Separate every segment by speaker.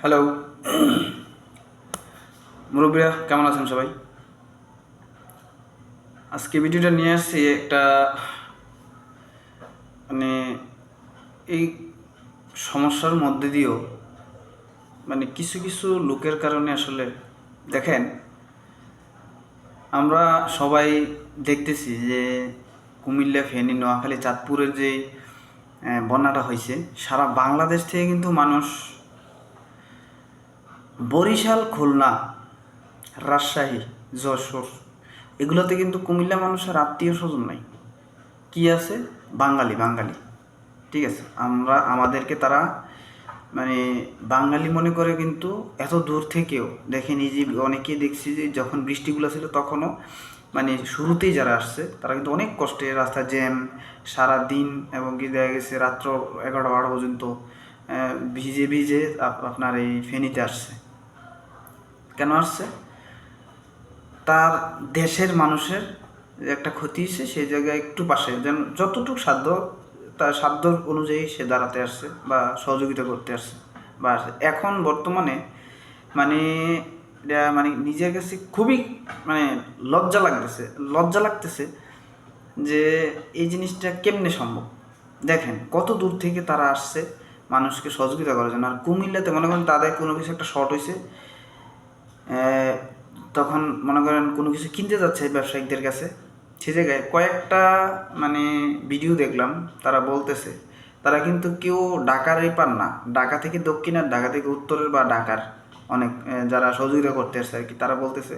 Speaker 1: Hello মুরব্বীরা, কেমন আছেন সবাই? আজকে ভিডিওটা নিয়ে আসছি একটা মানে এই সমস্যার মধ্যে দিয়েও মানে কিছু কিছু লোকের কারণে আসলে, দেখেন, আমরা সবাই দেখতেছি যে কুমিল্লা, ফেনী, নোয়াখালী, চাঁদপুরের যে বন্যাটা হয়েছে, সারা বাংলাদেশ থেকে কিন্তু মানুষ বরিশাল, খুলনা, রাজশাহী, যশোর। এগুলোতে কিন্তু কুমিল্লা মানুষের আত্মীয় স্বজন নাই। কি আছে? বাঙালি বাঙালি। ঠিক আছে? আমরা, আমাদেরকে তারা মানে বাঙালি মনে করে কিন্তু এত দূর থেকেও, দেখেন এই যে অনেকেই দেখছি যে যখন বৃষ্টিগুলো ছিল তখনও মানে শুরুতেই যারা আসছে, তারা কিন্তু অনেক কষ্টে রাস্তা জ্যাম সারা দিন এবং কি দেখা গেছে রাত্র এগারোটা বারোটা পর্যন্ত ভিজে ভিজে আপ- আপনার এই ফেনীতে আসছে। কেন আসছে? তার দেশের মানুষের একটা ক্ষতি হয়েছে, সেই জায়গায় একটু পাশে। যেন যতটুকু সাধ্য, তার সাধ্য অনুযায়ী সে দাঁড়াতে আসছে বা সহযোগিতা করতে আসছে। বা। এখন বর্তমানে মানে মানে নিজের কাছে খুবই মানে লজ্জা লাগতেছে লজ্জা লাগতেছে যে এই জিনিসটা কেমনে সম্ভব? দেখেন, কত দূর থেকে তারা আসছে মানুষকে সহযোগিতা করার জন্য। আর কুমিল্লাতে মনে করেন তাদের কোনো কিছু একটা শর্ট হয়েছে। তখন মনে করেন কোনো কিছু কিনতে যাচ্ছে ব্যবসায়িকদের কাছে। সে জায়গায় কয়েকটা মানে ভিডিও দেখলাম, তারা বলতেছে, তারা কিন্তু কেউ ডাকারই পান না। ঢাকা থেকে দক্ষিণ আর ঢাকা থেকে উত্তরের বা ঢাকার অনেক যারা সহযোগিতা করতে আর কি, তারা বলতেছে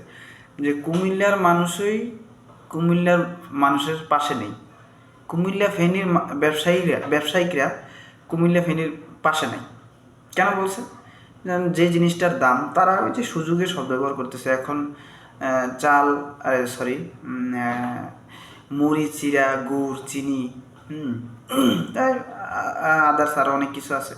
Speaker 1: যে কুমিল্লার মানুষই কুমিল্লার মানুষের পাশে নেই। কুমিল্লা ফেনীর ব্যবসায়ীরা, ব্যবসায়িকরা কুমিল্লা ফেনীর পাশে নেই। কেন বলছে? যে জিনিসটার দাম, তারা ওই যে সুযোগের সদ্ব্যবহার করতেছে। এখন চাল সরি মুড়ি, চিরা, গুড়, চিনি, হুম, তাই আদার্স আরও অনেক কিছু আছে।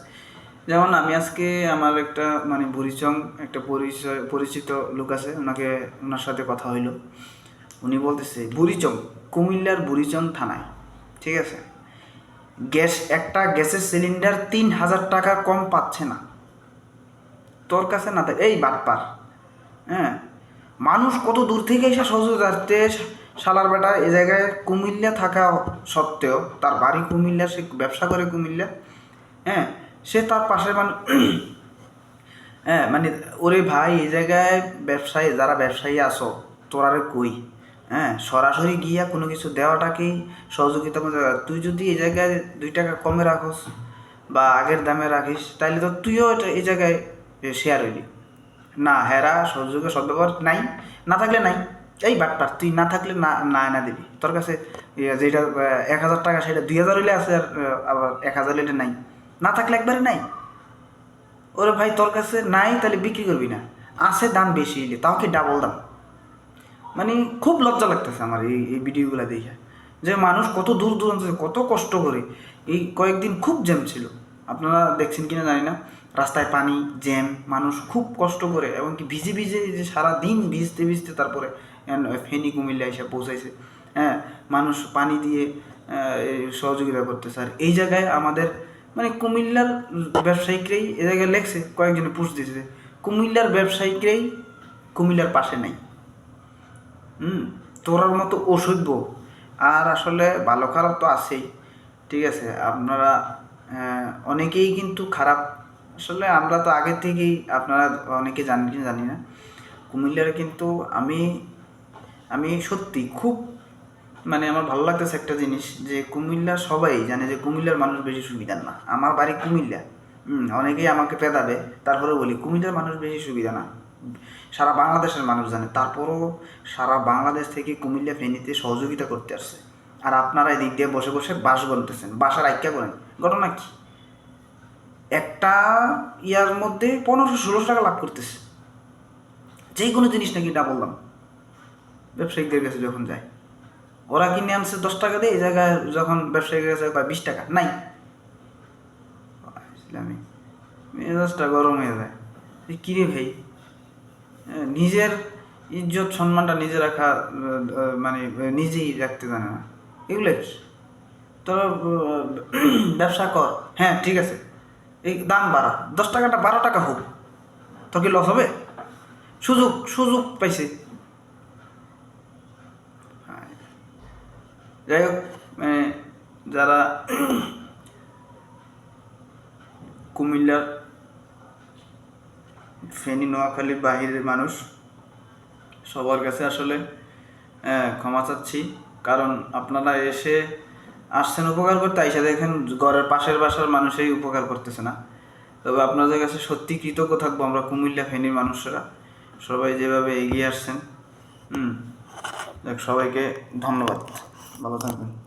Speaker 1: যেমন আমি আজকে আমার একটা মানে বুড়িচং, একটা পরিচয়, পরিচিত লোক আছে, ওনাকে ওনার সাথে কথা হইল। উনি বলতেছে, বুড়িচং, কুমিল্লার বুড়িচং থানায়, ঠিক আছে? গ্যাস, একটা গ্যাসের সিলিন্ডার তিন হাজার টাকা কম পাচ্ছে না। তোর কাছে না এই বাটপার হ্যাঁ? মানুষ কত দূর থেকে এসে সহযোগিতার্থে শালার বেটা, এ জায়গায় কুমিল্লা থাকা সত্ত্বেও, তার বাড়ি কুমিল্লা, সে ব্যবসা করে কুমিল্লা। হ্যাঁ? সে তার পাশের মানুষ হ্যাঁ মানে ওরে ভাই এই জায়গায় ব্যবসায়ী, যারা ব্যবসায়ী আসো তোরারে কই? হ্যাঁ? সরাসরি গিয়া কোনো কিছু দেওয়াটাকেই সহযোগিতা মনে তুই যদি এই জায়গায় দুই টাকা কমে রাখোস বা আগের দামে রাখিস তাহলে তো তুইও এই জায়গায় শেয়ার হইলি। না, হেরা সহযোগের সদ্ব্যবহার নাই, না থাকলে নাই। এই বাটপার তুই না থাকলে না না না দিবি। তোর কাছে ইয়ে যেটা এক হাজার টাকা, সেটা দুই হাজার হইলে আছে আর আবার এক হাজার হইলে নাই। না থাকলে একবারে নাই। ওরে ভাই, তোর কাছে নাই, তাহলে বিক্রি করবি না। আছে দাম বেশি হইলে, তাও কি ডাবল দাম? মানে খুব লজ্জা লাগতেছে আমার এই এই ভিডিওগুলো দেখে। যে মানুষ কত দূর দূরান্ত, কত কষ্ট করে এই কয়েকদিন খুব জ্যাম ছিল। আপনারা দেখছেন কিনা জানি না। রাস্তায় পানি, জ্যাম, মানুষ খুব কষ্ট করে এবং কি ভিজে ভিজে যে সারা দিন ভিজতে ভিজতে তারপরে ফেনী, কুমিল্লা এসে পৌঁছাইছে। হ্যাঁ মানুষ পানি দিয়ে সহযোগিতা করতেছে। আর এই জায়গায় আমাদের মানে কুমিল্লার ব্যবসায়িকরাই এ জায়গায় লেখছে, কয়েকজনে পুষ দিয়েছে কুমিল্লার ব্যবসায়িকরাই কুমিল্লার পাশে নাই। হুম, তোরার মতো অসভ্য। আর আসলে ভালো খারাপ তো আছেই। ঠিক আছে, আপনারা অনেকেই কিন্তু খারাপ আসলে আমরা তো আগে থেকেই আপনারা অনেকে জানেন কি জানি না। কুমিল্লার কিন্তু আমি আমি সত্যি খুব মানে আমার ভালো লাগতেছে একটা জিনিস যে কুমিল্লার সবাই জানে যে কুমিল্লার মানুষ বেশি সুবিধার না। আমার বাড়ি কুমিল্লা। হুম, অনেকেই আমাকে পেদাবে তারপরে বলি কুমিল্লার মানুষ বেশি সুবিধা না। সারা বাংলাদেশের মানুষ জানে, তারপরও সারা বাংলাদেশ থেকে কুমিল্লা ফেনীতে সহযোগিতা করতে আসছে। আর আপনারা এদিক দিয়ে বসে বসে বাস বলতেছেন বাসার আজ্ঞা করেন। ঘটনা কি? একটা ইয়ার মধ্যে পনেরোশো ষোলোশো টাকা লাভ করতেছে। যে কোনো জিনিস নাকি ডাবল দাম। ব্যবসায়িকদের কাছে যখন যায়, ওরা কিনে আনছে দশ টাকা দিয়ে, এই জায়গায় যখন ব্যবসায়ীর কাছে পায় বিশ টাকা? নাই। ইসলামী মেজাজটা গরম হয়ে যায়। কিরে ভাই? নিজের ইজ্জত, সম্মানটা নিজে রাখা মানে নিজেই রাখতে জানে না। এগুলো কি? তোর ব্যবসা কর। হ্যাঁ ঠিক আছে। এই দাম বাড়া, দশ টাকাটা বারো টাকা হোক তোর কি লস হবে? সুযোগ সুযোগ পাইছে। যাই হোক মানে যারা কুমিল্লার ফেনী নোয়াখালীর বাহিরের মানুষ, সবার কাছে আসলে ক্ষমা চাচ্ছি। কারণ আপনারা এসে আসছেন উপকার করতে, আইসা দেখেন ঘরের পাশের বাসার মানুষই উপকার করতেছে না। তবে আপনাদের কাছে সত্যি কৃতজ্ঞ থাকব, আমরা কুমিল্লা ফেনীর মানুষরা। সবাই যেভাবে এগিয়ে আসছেন, হুম, দেখ, সবাইকে ধন্যবাদ। ভালো থাকবেন।